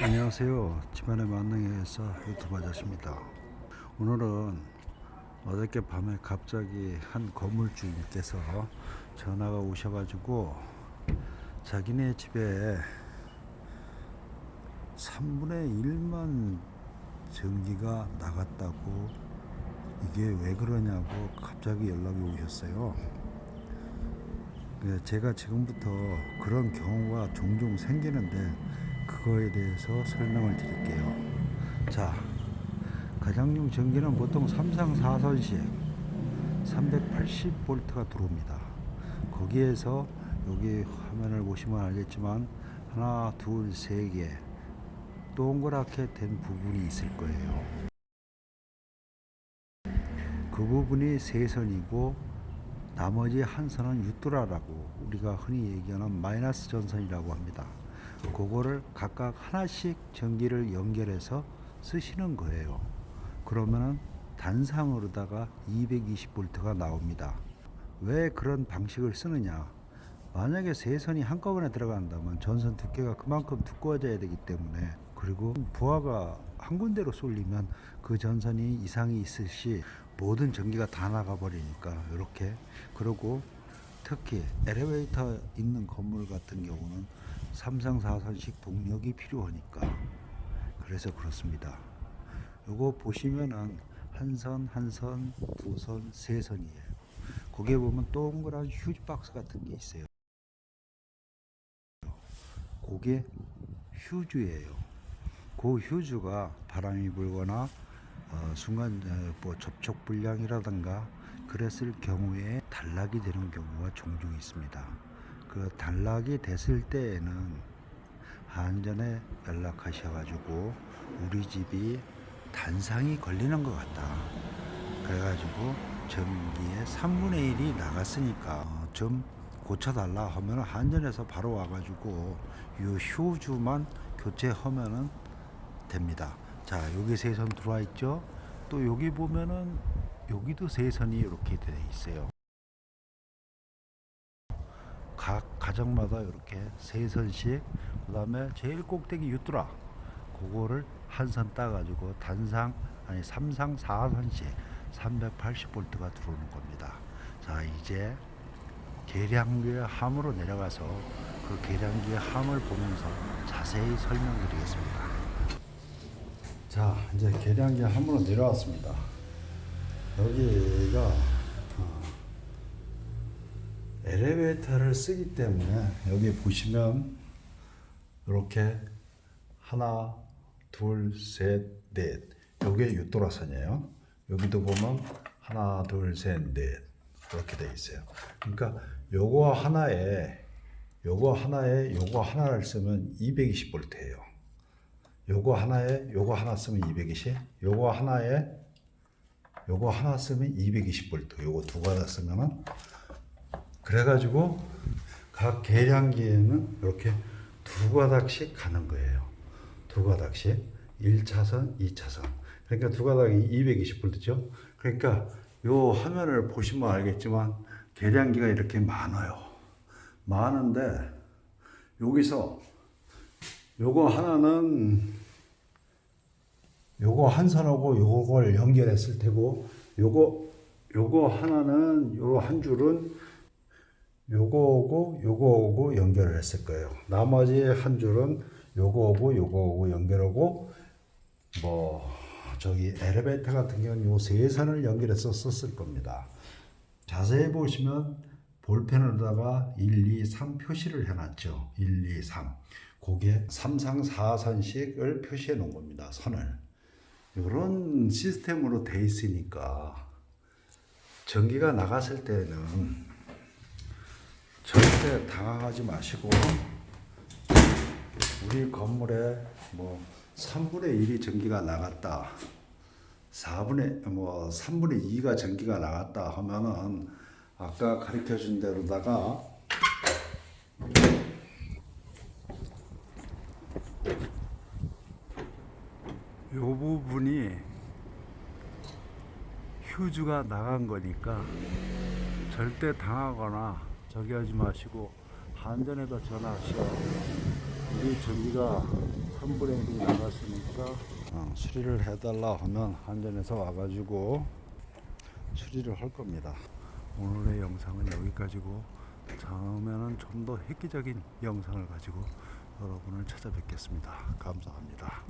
안녕하세요. 집안의 만능회사 유튜브 아저씨입니다. 오늘은 어저께 밤에 갑자기 한 건물주님께서 전화가 오셔가지고 자기네 집에 3분의 1만 전기가 나갔다고 이게 왜 그러냐고 갑자기 연락이 오셨어요. 네, 제가 지금부터 그런 경우가 종종 생기는데 그거에 대해서 설명을 드릴게요. 자, 가정용 전기는 보통 3상 4선씩 380볼트가 들어옵니다. 거기에서 여기 화면을 보시면 알겠지만 하나, 둘, 세 개 동그랗게 된 부분이 있을 거예요. 그 부분이 세 선이고 나머지 한 선은 유뚜라라고 우리가 흔히 얘기하는 마이너스 전선이라고 합니다. 그거를 각각 하나씩 전기를 연결해서 쓰시는 거예요. 그러면은 단상으로다가 220볼트가 나옵니다. 왜 그런 방식을 쓰느냐? 만약에 세 선이 한꺼번에 들어간다면 전선 두께가 그만큼 두꺼워져야 되기 때문에 그리고 부하가 한 군데로 쏠리면 그 전선이 이상이 있을 시 모든 전기가 다 나가 버리니까 이렇게 그리고 특히 엘리베이터 있는 건물 같은 경우는 3상 4선씩 동력이 필요하니까 그래서 그렇습니다. 요거 보시면은 한 선, 한 선, 두 선, 세 선이에요. 거기에 보면 동그란 휴지 박스 같은 게 있어요. 그게 휴즈예요. 그 휴즈가 바람이 불거나 어, 순간 어, 뭐 접촉 불량이라든가 그랬을 경우에 단락이 되는 경우가 종종 있습니다. 그 단락이 됐을 때에는 한전에 연락하셔가지고 우리 집이 단상이 걸리는 것 같다. 그래가지고 전기의 3분의 1이 나갔으니까 어, 좀 고쳐달라 하면 한전에서 바로 와가지고 이 휴즈만 교체하면은 됩니다. 자 여기 세선 들어와 있죠. 또 여기 보면은 여기도 세 선이 이렇게 돼 있어요. 각 가정마다 이렇게 세 선씩 그다음에 제일 꼭대기 유뚜라 그거를 한 선 따가지고 단상 아니 삼상 4선씩 380볼트가 들어오는 겁니다. 자 이제 계량기의 함으로 내려가서 그 계량기의 함을 보면서 자세히 설명드리겠습니다. 자 이제 계량기 함으로 내려왔습니다. 여기가 어, 엘리베이터를 쓰기 때문에 여기 보시면 이렇게 하나, 둘, 셋, 넷. 요게 유도라선이에요. 여기도 보면 하나, 둘, 셋, 넷. 이렇게 돼 있어요. 그러니까 요거 하나에 요거 하나에 요거 하나를 쓰면 220볼트예요. 요거 하나에 요거 하나 쓰면 220, 요거 하나에 요거 하나 쓰면 220볼트. 요거 두 가닥 쓰면은 그래가지고 각 계량기에는 이렇게 두 가닥씩 가는 거예요. 두 가닥씩 1차선, 2차선. 그러니까 두 가닥이 220볼트죠. 그러니까 요 화면을 보시면 알겠지만 계량기가 이렇게 많아요. 많은데 여기서 요거 하나는 요거 한 선하고 요걸 연결했을 테고 요거 요거 하나는 요 한 줄은 요거하고 요거하고 연결을 했을 거예요. 나머지 한 줄은 요거하고 요거하고 연결하고 뭐 저기 엘리베이터 같은 경우는 요 세 선을 연결해서 썼을 겁니다. 자세히 보시면 볼펜으로다가 1, 2, 3 표시를 해놨죠. 1, 2, 3. 그게 3상 4선씩을 표시해 놓은 겁니다. 선을. 이런 시스템으로 돼 있으니까 전기가 나갔을 때는 절대 당황하지 마시고 우리 건물에 뭐 3분의 1이 전기가 나갔다. 4분의 뭐 3분의 2가 전기가 나갔다 하면은 아까 가르쳐 준 대로다가 요 부분이 휴즈가 나간 거니까 절대 당하거나 저기 하지 마시고 한전에다 전화하시오. 우리 전기가 컴플레인이 나갔으니까 어, 수리를 해달라 하면 한전에서 와가지고 수리를 할 겁니다. 오늘의 영상은 여기까지고 다음에는 좀 더 획기적인 영상을 가지고 여러분을 찾아뵙겠습니다. 감사합니다.